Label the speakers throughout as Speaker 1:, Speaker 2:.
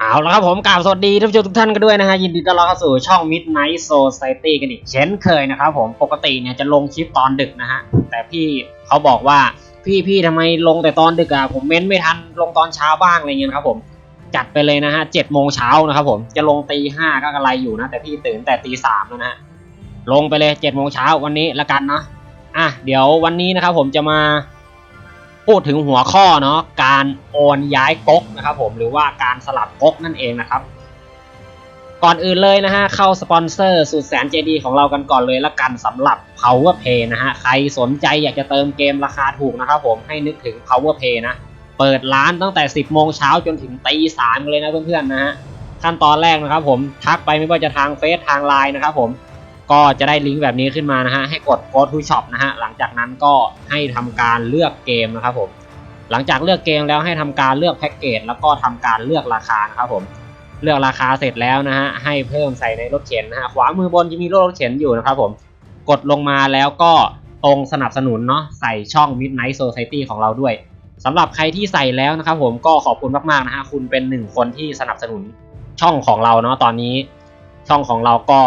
Speaker 1: เอาละครับผมกราบสวัสดีท่านผู้ชมทุกท่านกันด้วยนะฮะยินดีต้อนรับเข้าสู่ช่อง Midnight Society กันอีกเช่นเคยนะครับผมปกติเนี่ยจะลงคลิปตอนดึกนะฮะแต่พี่เขาบอกว่าพี่พี่ทำไมลงแต่ตอนดึกอะผมเม้นไม่ทันลงตอนเช้าบ้างอะไรเงี้ยครับผมจัดไปเลยนะฮะเจ็ดโมงเช้านะครับผมจะลงตีห้าก็กระไรอยู่นะ แต่พี่ตื่นแต่ตีสามแล้วนะฮะลงไปเลยเจ็ดโมงเช้าวันนี้ละกันเนาะอะเดี๋ยววันนี้นะครับผมจะมา พูดถึงหัวข้อเนาะการโอนย้ายก๊กนะครับผมหรือว่าการสลับก๊กนั่นเองนะครับ ก่อนอื่นเลยนะฮะเข้าสปอนเซอร์สุดแสนใจดีของเรากันก่อนเลยละกันสำหรับ PowerPay นะฮะใครสนใจอยากจะเติมเกมราคาถูกนะครับผมให้นึกถึง PowerPay นะเปิดร้านตั้งแต่ 10 โมงเช้าจนถึงตีสามเลยนะเพื่อนๆนะฮะขั้นตอนแรกนะครับผมทักไปไม่ว่าจะทางเฟซทางไลน์นะครับผม ก็จะได้ลิงก์แบบนี้ขึ้นมานะฮะให้กด go to shop นะฮะหลังจากนั้นก็ให้ทำการเลือกเกมนะครับผมหลังจากเลือกเกมแล้วให้ทำการเลือกแพ็กเกจแล้วก็ทำการเลือกราคานะครับผมเลือกราคาเสร็จแล้วนะฮะให้เพิ่มใส่ในรถเข็นนะฮะขวามือบนจะมีรถเข็นอยู่นะครับผมกดลงมาแล้วก็ตรงสนับสนุนเนาะใส่ช่อง Midnight Society ของเราด้วยสำหรับใครที่ใส่แล้วนะครับผมก็ขอบคุณมากๆนะฮะคุณเป็นหนึ่งคนที่สนับสนุนช่องของเราเนาะตอนนี้ช่องของเราก็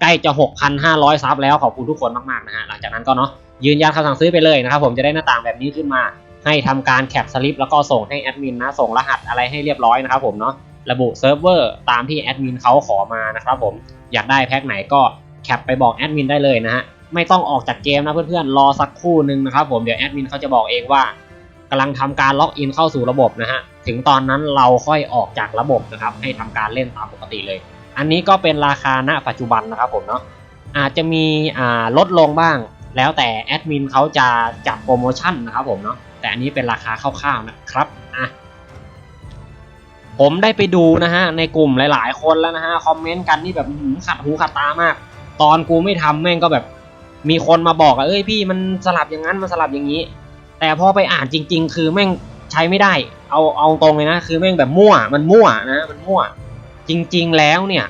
Speaker 1: ใกล้จะ 6,500 ซับแล้วขอบคุณทุกคนมากๆนะฮะหลังจากนั้นก็เนาะยืนยันคำสั่งซื้อไปเลยนะครับผมจะได้หน้าต่างแบบนี้ขึ้นมา ให้ทำการแคปสลิปแล้วก็ส่งให้แอดมินนะส่งรหัสอะไรให้เรียบร้อยนะครับผมเนาะระบุเซิร์ฟเวอร์ตามที่แอดมินเขาขอมานะครับผมอยากได้แพ็คไหนก็แคปไปบอกแอดมินได้เลยนะฮะไม่ต้องออกจากเกมนะเพื่อนๆรอสักครู่หนึ่งนะครับผมเดี๋ยวแอดมินเขาจะบอกเองว่ากำลังทำการล็อกอินเข้าสู่ระบบนะฮะ ถึงตอนนั้นเราค่อยออกจากระบบนะครับ ให้ทำการเล่นตามปกติเลย อันนี้ก็เป็นราคาณปัจจุบันนะครับผมเนาะอาจจะมีอ่าลดลงบ้าง แล้วแต่แอดมินเขาจะจัดโปรโมชั่นนะครับผมเนาะแต่อันนี้เป็นราคาคร่าวๆนะครับอะผมได้ไปดูนะฮะในกลุ่มหลายๆ คนแล้วนะฮะคอมเมนต์กันนี่แบบขัดหูขัดตามาก ตอนกูไม่ทำแม่งก็แบบมีคนมาบอกอะเอ้ยพี่มันสลับอย่างนั้นมันสลับอย่างนี้ แต่พอไปอ่านจริง ๆ คือแม่งใช้ไม่ได้ เอาเอาตรงเลยนะ คือแม่งแบบมั่วมันมั่วนะมันมั่ว จริงๆแล้วเนี่ย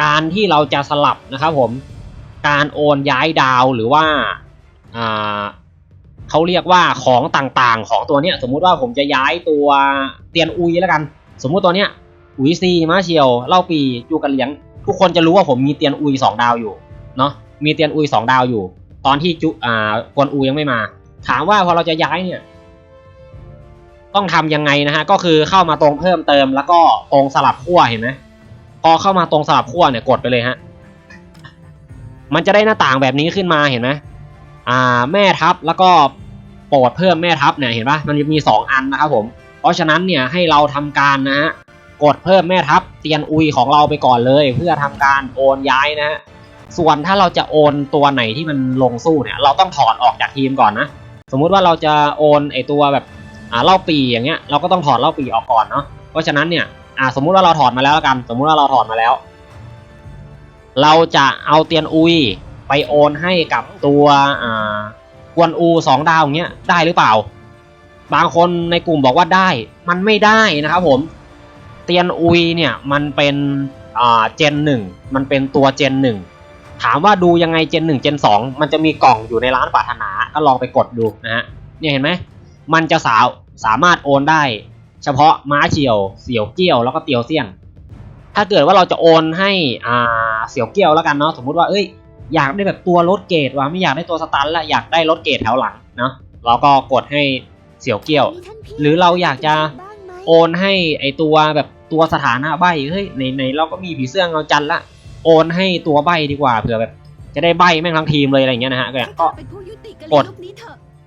Speaker 1: การที่เราจะสลับนะครับผมการโอนย้ายดาวหรือว่าเขาเรียกว่าของต่างๆ ของตัวเนี้ยสมมุติว่าผมจะย้ายตัวเตียนอุยแล้วกัน สมมุติตัวเนี้ยอุยซีมาเชียวเล่าปีจูกันเลี้ยง ทุกคนจะรู้ว่าผมมีเตียนอุยสองดาวอยู่เนาะมีเตียนอุยสองดาวอยู่ ตอนที่จุอ่ากวนอุยยังไม่มา ถามว่าพอเราจะย้ายเนี่ย ต้องทำยังไงนะฮะก็คือเข้ามาตรงเพิ่มเติม แล้วก็ตรงสลับขั้วเห็นไหมพอเข้ามาตรงสลับขั้วเนี่ยกดไปเลยฮะมันจะได้หน้าต่างแบบนี้ขึ้นมาเห็นไหมอ่าแม่ทับแล้วก็โปรดเพิ่มแม่ทับเนี่ยเห็นปะมันจะมีสองอันนะครับผม เพราะฉะนั้นเนี่ยให้เราทำการนะฮะกดเพิ่มแม่ทับเตียนอุยของเราไปก่อนเลย เพื่อทำการโอนย้ายนะฮะส่วนถ้าเราจะโอนตัวไหนที่มันลงสู้เนี่ย เราต้องถอดออกจากทีมก่อนนะ สมมุติว่าเราจะโอนไอตัวแบบ อ่าเล่าปีอย่างเงี้ยเราก็ต้องถอดเล่าปีออกก่อนเนาะเพราะฉะนั้นเนี่ยอ่าสมมุติว่าเราถอดมาแล้วกัน สมมุติว่าเราถอดมาแล้ว เราจะเอาเตียนอุยไปโอนให้กับตัวอ่ากวนอูสองดาวอย่างเงี้ยได้หรือเปล่า บางคนในกลุ่มบอกว่าได้มันไม่ได้นะครับผมเตียนอุยเนี่ยมันเป็นอ่าเจนหนึ่งมันเป็นตัวเจนหนึ่งถามว่าดูยังไงเจนหนึ่งเจนสองมันจะมีกล่องอยู่ในร้านปรารถนาก็ลองไปกดดูนะฮะเนี่ยเห็นไหม มันจะสาวสามารถโอนได้ เฉพาะม้าเฉียว เสี่ยวเกี้ยวแล้วก็เตียวเซียน ถ้าเกิดว่าเราจะโอนให้อ่าเสี่ยวเกี้ยวแล้วกันเนาะสมมุติว่าเอ้ยอยากได้แบบตัวรถเกรดว่ะไม่อยากได้ตัวสตันละอยากได้รถเกรดแถวหลังเนาะเราก็กดให้เสี่ยวเกี้ยว หรือเราอยากจะโอนให้ไอตัวแบบตัวสถานะใบเฮ้ยในในเราก็มีผีเสื้อเงาจันละโอนให้ตัวใบดีกว่าเผื่อแบบจะได้ใบแม่งทั้งทีมเลยอะไรอย่างเงี้ยนะฮะก็ก็กด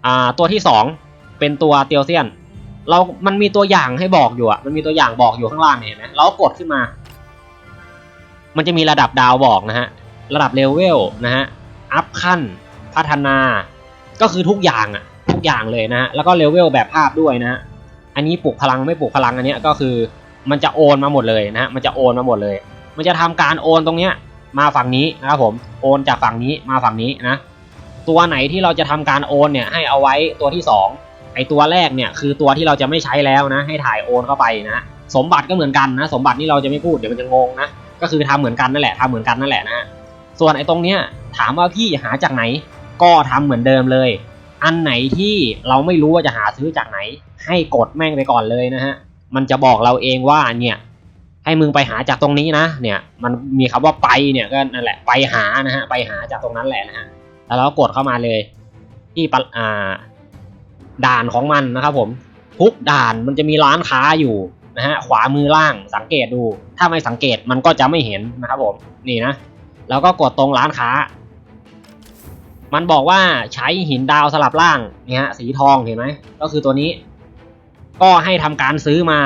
Speaker 1: อ่าตัวที่สอง เป็นตัวเตียวเซียน เรา มันมีตัวอย่างให้บอกอยู่อะมันมีตัวอย่างบอกอยู่ข้างล่างเนี่ยเห็นไหมเรากดขึ้นมา มันจะมีระดับดาวบอกนะฮะ ระดับเลเวลนะฮะ อัพขั้น พัฒนา ก็คือทุกอย่างอะทุกอย่างเลยนะฮะ แล้วก็เลเวลแบบภาพด้วยนะฮะ อันนี้ปลุกพลังไม่ปลุกพลังอันเนี้ยก็คือ มันจะโอนมาหมดเลยนะฮะ มันจะโอนมาหมดเลย มันจะทำการโอนตรงเนี้ยมาฝั่งนี้นะครับผม โอนจากฝั่งนี้มาฝั่งนี้นะ ตัวไหนที่เราจะทำการโอนเนี่ยให้เอาไว้ตัวที่สอง ไอตัวแรกเนี่ยคือตัวที่เราจะไม่ใช้แล้วนะ ให้ถ่ายโอนเข้าไปนะสมบัติก็เหมือนกันนะ สมบัตินี่เราจะไม่พูดเดี๋ยวมันจะงงนะก็คือทำเหมือนกันนั่นแหละทำเหมือนกันนั่นแหละนะส่วนไอตรงเนี้ยถามว่าพี่หาจากไหน ก็ทำเหมือนเดิมเลย อันไหนที่เราไม่รู้ว่าจะหาซื้อจากไหน ให้กดแม่งไปก่อนเลยนะฮะมันจะบอกเราเองว่าเนี่ยให้มึงไปหาจากตรงนี้นะ เนี่ยมันมีคำว่าไปเนี่ยก็นั่นแหละไปหานะฮะไปหาจากตรงนั้นแหละนะฮะแล้วเราก็กดเข้ามาเลยที่ปอ่า ด่านของมันนะครับผมทุกด่านมันจะมีร้านค้าอยู่นะฮะขวามือล่างสังเกตดู ถ้าไม่สังเกตมันก็จะไม่เห็นนะครับผมนี่นะแล้วก็กดตรงร้านค้า มันบอกว่าใช้หินดาวสลับล่างเนี่ยฮะสีทองเห็นไหมก็คือตัวนี้ ก็ให้ทำการซื้อมา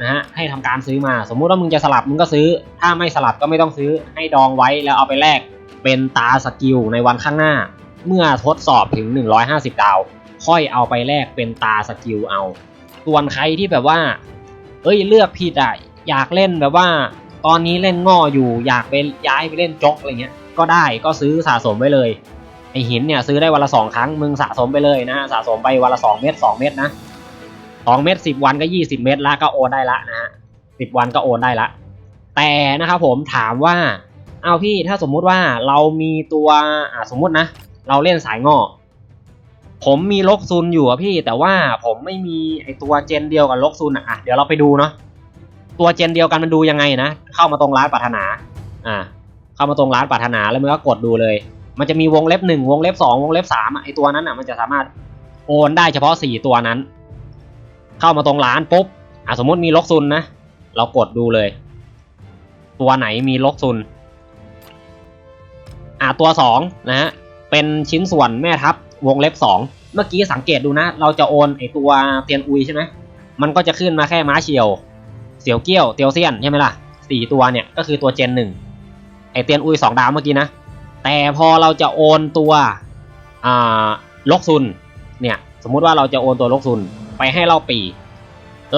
Speaker 1: นะฮะให้ทำการซื้อมา สมมุติว่ามึงจะสลับมึงก็ซื้อ ถ้าไม่สลับก็ไม่ต้องซื้อให้ดองไว้แล้วเอาไปแลกเป็นตาสกิลในวันข้างหน้า เมื่อทดสอบถึง 150 ดาว ค่อยเอาไปแลกเป็นตาสกิลเอา ส่วนใครที่แบบว่า เอ้ยเลือกผิดอะอยากเล่นแบบว่า ตอนนี้เล่นง่ออยู่อยากไปย้ายไปเล่นจ็อกอะไรเงี้ย ก็ได้ก็ซื้อสะสมไว้เลยไอหินเนี่ยซื้อได้วันละสองครั้งมึงสะสมไปเลยนะสะสมไปวันละสองเม็ดสองเม็ดนะสองเม็ดสิบวันก็ยี่สิบเม็ดละก็โอนได้ละนะฮะสิบวันก็โอนได้ละ แต่นะครับผมถามว่าเอาพี่ถ้าสมมุติว่าเรามีตัวอ่าสมมุตินะ เราเล่นสายงอ ผมมีลกซุนอยู่อะพี่ แต่ว่าผมไม่มีไอตัวเจนเดียวกับลกซุนอะอะเดี๋ยวเราไปดูเนาะตัวเจนเดียวกันมันดูยังไงนะ เข้ามาตรงร้านปรารถนา อ่า เข้ามาตรงร้านปรารถนาแล้วมันก็กดดูเลย มันจะมีวงเล็บหนึ่งวงเล็บสองวงเล็บสามอะไอตัวนั้นอะมันจะสามารถโอนได้เฉพาะสี่ตัวนั้น เข้ามาตรงร้านปุ๊บอะสมมติมีลกซุนนะเรากดดูเลย ตัวไหนมีลกซุนอะตัวสองนะฮะเป็นชิ้นส่วนแม่ทัพ วงเล็บสองเมื่อกี้สังเกตดูนะ เราจะโอนไอตัวเตียนอุยใช่ไหมมันก็จะขึ้นมาแค่ม้าเฉียว เสียวเกี้ยวเตียวเซียนใช่ไหมล่ะสี่ตัวเนี่ยก็คือตัวเจนหนึ่งไอเตียนอุยสองดาวเมื่อกี้นะ แต่พอเราจะโอนตัวอ่าลกซุนเนี่ยสมมุติว่าเราจะโอนตัวลกซุนไปให้เล่าปี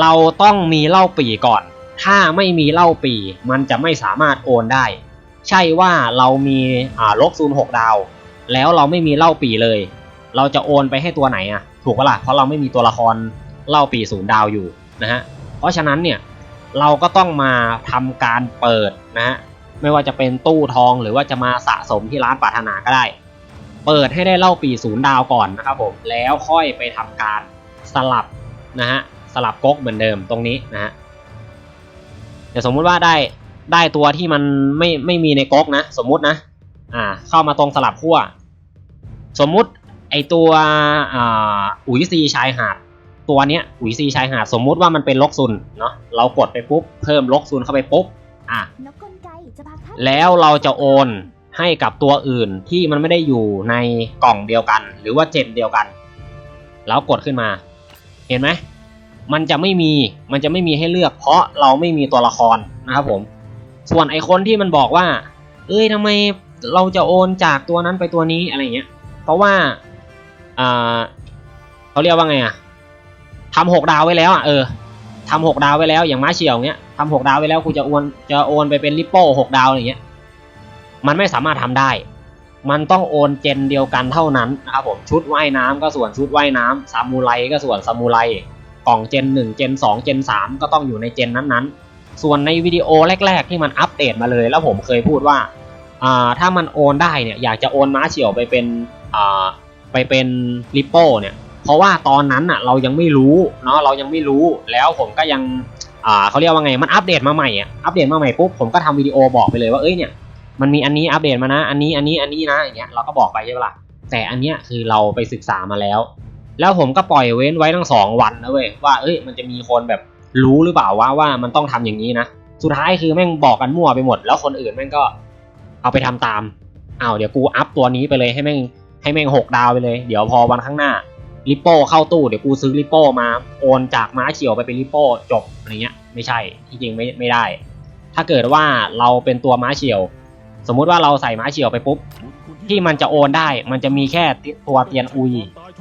Speaker 1: เราต้องมีเล่าปีก่อน ถ้าไม่มีเล่าปี มันจะไม่สามารถโอนได้ ใช่ว่าเรามีอ่าลกซุนหกดาว แล้วเราไม่มีเล่าปีเลย เราจะโอนไปให้ตัวไหนอะถูกปะล่ะเพราะเราไม่มีตัวละครเล่าปีศูนย์ดาวอยู่นะฮะเพราะฉะนั้นเนี่ยเราก็ต้องมาทำการเปิดนะฮะไม่ว่าจะเป็นตู้ทองหรือว่าจะมาสะสมที่ร้านปรารถนาก็ได้ เปิดให้ได้เล่าปีศูนย์ดาวก่อนนะครับผมแล้วค่อยไปทำการสลับนะฮะสลับก๊กเหมือนเดิมตรงนี้นะฮะเดี๋ยวสมมุติว่าได้ได้ตัวที่มันไม่ไม่มีในก๊กนะ สมมุตินะอ่าเข้ามาตรงสลับขั้วสมมุติ ไอตัวอ่าอุ๋ยซีชายหาดตัวเนี้ยอุ๋ยซีชายหาดสมมุติว่ามันเป็นลกซุนเนาะเรากดไปปุ๊บเพิ่มลกซุนเข้าไปปุ๊บอะ
Speaker 2: นกกลไกจะพาท่าน
Speaker 1: แล้วเราจะโอนให้กับตัวอื่นที่มันไม่ได้อยู่ในกล่องเดียวกัน หรือว่าเจนเดียวกัน แล้วกดขึ้นมา เห็นไหมมันจะไม่มีมันจะไม่มีให้เลือกเพราะเราไม่มีตัวละครนะครับผม ส่วนไอคนที่มันบอกว่า เอ้ยทำไมเราจะโอนจากตัวนั้นไปตัวนี้อะไรเงี้ย เพราะว่า อ่าเขาเรียกว่าไงอะทำหกดาวไว้แล้วอะเออทำหกดาวไว้แล้วอย่างม้าเฉียวเงี้ยทำหกดาวไว้แล้วกูจะโอนจะโอนไปเป็นริปโป้หกดาวอะไรเงี้ย มันไม่สามารถทำได้ มันต้องโอนเจนเดียวกันเท่านั้นนะครับผมชุดว่ายน้ำก็ส่วนชุดว่ายน้ำซามูไรก็ส่วนซามูไรกล่องเจน1เจน2เจน3ก็ต้องอยู่ในเจนนั้นๆ ส่วนในวิดีโอแรก ๆ ที่มันอัปเดตมาเลย แล้วผมเคยพูดว่าอ่าถ้ามันโอนได้เนี่ยอยากจะโอนม้าเฉียวไปเป็นอ่า ไปเป็นริปโป้เนี่ย เพราะว่าตอนนั้นอะเรายังไม่รู้เนาะเรายังไม่รู้แล้วผมก็ยังอ่าเขาเรียกว่าไงมันอัปเดตมาใหม่อะอัปเดตมาใหม่ปุ๊บผมก็ทำวิดีโอบอกไปเลยว่าเอ้ยเนี่ยมันมีอันนี้อัปเดตมานะ อันนี้อันนี้อันนี้นะอย่างเงี้ยเราก็บอกไปใช่ปะล่ะแต่อันเนี้ยคือเราไปศึกษามาแล้ว แล้วผมก็ปล่อยเว้นไว้ทั้งสองวันนะเว้ยว่าเอ้ยมันจะมีคนแบบรู้หรือเปล่าว่าว่ามันต้องทำอย่างนี้นะสุดท้ายคือแม่งบอกกันมั่วไปหมด แล้วคนอื่นแม่งก็เอาไปทำตามอ้าวเดี๋ยวกูอัพตัวนี้ไปเลยให้แม่ง ให้แม่งหกดาวไปเลย เดี๋ยวพอวันข้างหน้าริปโป้เข้าตู้เดี๋ยวกูซื้อริปโป้มาโอนจากม้าเขียวไปเป็นริปโป้จบอะไรเงี้ยไม่ใช่ที่จริงไม่ไม่ได้ ถ้าเกิดว่าเราเป็นตัวม้าเฉียว สมมุติว่าเราใส่ม้าเฉียวไปปุ๊บที่มันจะโอนได้มันจะมีแค่ตัวเตียนอุย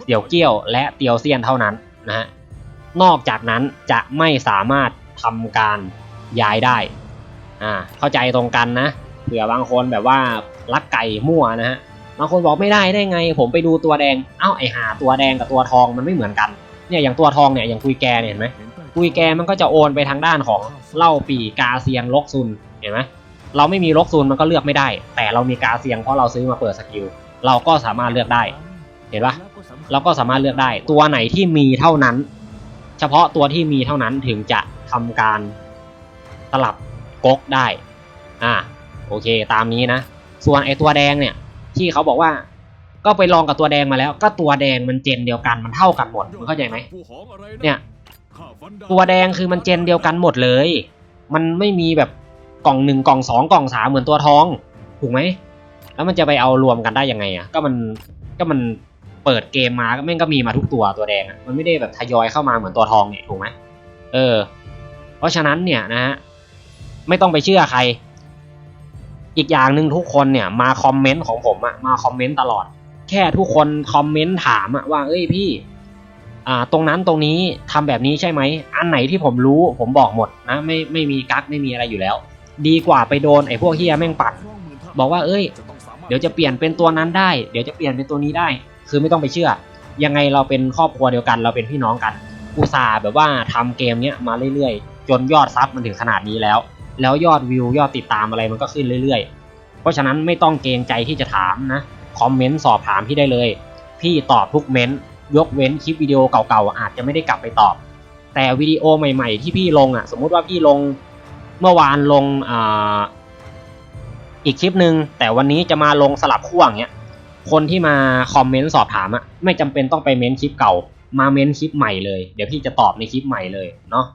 Speaker 1: เดี่ยวเกี้ยว และเตียวเซียนเท่านั้นนะฮะนอกจากนั้นจะไม่สามารถทำการย้ายได้อ่าเข้าใจตรงกันนะเผื่อบางคนแบบว่าลักไก่มั่วนะฮะ บางคนบอกไม่ได้ได้ไง ผมไปดูตัวแดง เอ้าไอหาตัวแดงกับตัวทองมันไม่เหมือนกัน เนี่ยอย่างตัวทองเนี่ยอย่างคุยแกเนี่ยเห็นไหมคุยแกมันก็จะโอนไปทางด้านของเล่าปีกาเซียงลกซุนเห็นไหมเราไม่มีลกซุนมันก็เลือกไม่ได้ แต่เรามีกาเซียงเพราะเราซื้อมาเปิดสกิลเราก็สามารถเลือกได้ เห็นปะเราก็สามารถเลือกได้ ตัวไหนที่มีเท่านั้น เฉพาะตัวที่มีเท่านั้นถึงจะทำการสลับก๊กได้ อ่า โอเค ตามนี้นะ ส่วนไอตัวแดงเนี่ย ที่เขาบอกว่าก็ไปลองกับตัวแดงมาแล้ว ก็ตัวแดงมันเจนเดียวกันมันเท่ากันหมดมึงเข้าใจไหมเนี่ย ตัวแดงคือมันเจนเดียวกันหมดเลย มันไม่มีแบบกล่องหนึ่งกล่องสองกล่องสามเหมือนตัวทองถูกไหมแล้วมันจะไปเอารวมกันได้ยังไงอะก็มันก็มันเปิดเกมมาก็แม่งก็มีมาทุกตัวตัวแดงอะมันไม่ได้แบบทยอยเข้ามาเหมือนตัวทองเนี่ยถูกไหมเออ เพราะฉะนั้นเนี่ยนะฮะไม่ต้องไปเชื่อใคร อีกอย่างหนึ่งทุกคนเนี่ยมาคอมเมนต์ของผมอะมาคอมเมนต์ตลอด แค่ทุกคนคอมเมนต์ถามอะว่าเอ้ยพี่อ่าตรงนั้นตรงนี้ทำแบบนี้ใช่ไหมอันไหนที่ผมรู้ผมบอกหมดนะไม่ไม่มีกั๊กไม่มีอะไรอยู่แล้ว ดีกว่าไปโดนไอ้พวกเฮียแม่งปัด บอกว่าเอ้ย เดี๋ยวจะเปลี่ยนเป็นตัวนั้นได้ เดี๋ยวจะเปลี่ยนเป็นตัวนี้ได้ คือไม่ต้องไปเชื่อ ยังไงเราเป็นครอบครัวเดียวกัน เราเป็นพี่น้องกันอุตส่าห์แบบว่าทำเกมเนี้ยมาเรื่อยๆ จนยอดซับมันถึงขนาดนี้แล้ว แล้วยอดวิวยอดติดตามอะไรมันก็ขึ้นเรื่อยๆ เพราะฉะนั้นไม่ต้องเกรงใจที่จะถามนะคอมเมนต์สอบถามพี่ได้เลย พี่ตอบทุกเม้นต์ยกเว้นคลิปวิดีโอเก่าๆอาจจะไม่ได้กลับไปตอบ แต่วิดีโอใหม่ๆ ที่พี่ลงอะ สมมุติว่าพี่ลงเมื่อวานลงอ่าอีกคลิปหนึ่งแต่วันนี้จะมาลงสลับขั้วอย่างเงี้ยคนที่มาคอมเมนต์สอบถามอะไม่จำเป็นต้องไปเม้นคลิปเก่า มาเม้นคลิปใหม่เลย เดี๋ยวพี่จะตอบในคลิปใหม่เลยเนาะ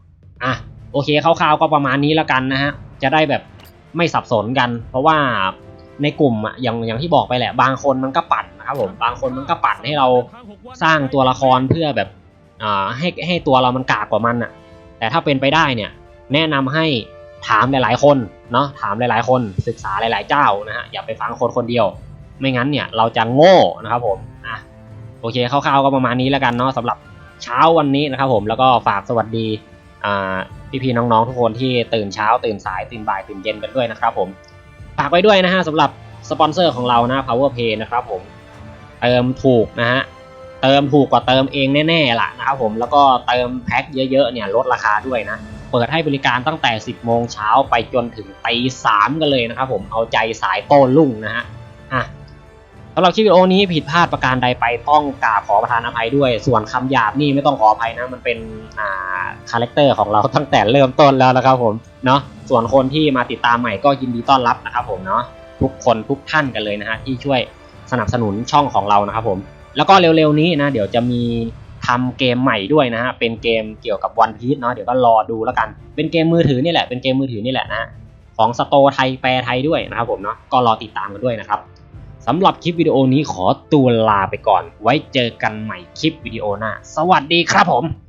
Speaker 1: อะ โอเคคร่าวๆก็ประมาณนี้แล้วกันนะฮะจะได้แบบไม่สับสนกัน เพราะว่าในกลุ่มอะอย่างอย่างที่บอกไปแหละ บางคนมันก็ปั่นนะครับผมบางคนมันก็ปั่นให้เราสร้างตัวละครเพื่อแบบอ่าให้ให้ตัวเรามันกากกว่ามันอะแต่ถ้าเป็นไปได้เนี่ยแนะนำให้ถามหลายๆคนเนาะถามหลายๆคนศึกษาหลายๆเจ้านะฮะอย่าไปฟังคนคนเดียว ไม่งั้นเนี่ยเราจะโง่นะครับผมอะโอเคคร่าวๆก็ประมาณนี้แล้วกันเนาะสำหรับเช้าวันนี้นะครับผมแล้วก็ฝากสวัสดีอ่า พี่ๆน้องๆทุกคนที่ตื่นเช้า ตื่นสายตื่นบ่ายตื่นเย็นกันด้วยนะครับผมฝากไว้ด้วยนะฮะสำหรับสปอนเซอร์ของเรานะ Power Pay นะครับผมเติมถูกนะฮะเติมถูกกว่าเติมเองแน่ๆล่ะนะครับผมแล้วก็เติมแพ็คเยอะๆเนี่ยลดราคาด้วยนะเปิดให้บริการตั้งแต่ 10 โมงเช้าไปจนถึงตีสามกันเลยนะครับผมเอาใจสายโต้รุ่งนะฮะอะ สำหรับคลิปวิดีโอนี้ผิดพลาดประการใดไปต้องกราบขอประทานอภัยด้วย ส่วนคำหยาบนี่ไม่ต้องขออภัยนะ มันเป็นอ่าคาแรคเตอร์ของเราตั้งแต่เริ่มต้นแล้วนะครับผมเนาะส่วนคนที่มาติดตามใหม่ก็ยินดีต้อนรับนะครับผมเนาะทุกคนทุกท่านกันเลยนะฮะที่ช่วยสนับสนุนช่องของเรานะครับผมแล้วก็เร็วๆนี้นะเดี๋ยวจะมีทำเกมใหม่ด้วยนะฮะ เป็นเกมเกี่ยวกับวันพี e เนาะ เดี๋ยวก็รอดูแล้วกัน เป็นเกมมือถือนี่แหละ เป็นเกมมือถือนี่แหละนะ ของสโตไทยแปลไทยด้วยนะครับผมเนาะ ก็รอติดตามกันด้วยนะครับ สำหรับคลิปวิดีโอนี้ขอตัวลาไปก่อน ไว้เจอกันใหม่คลิปวิดีโอหน้า สวัสดีครับผม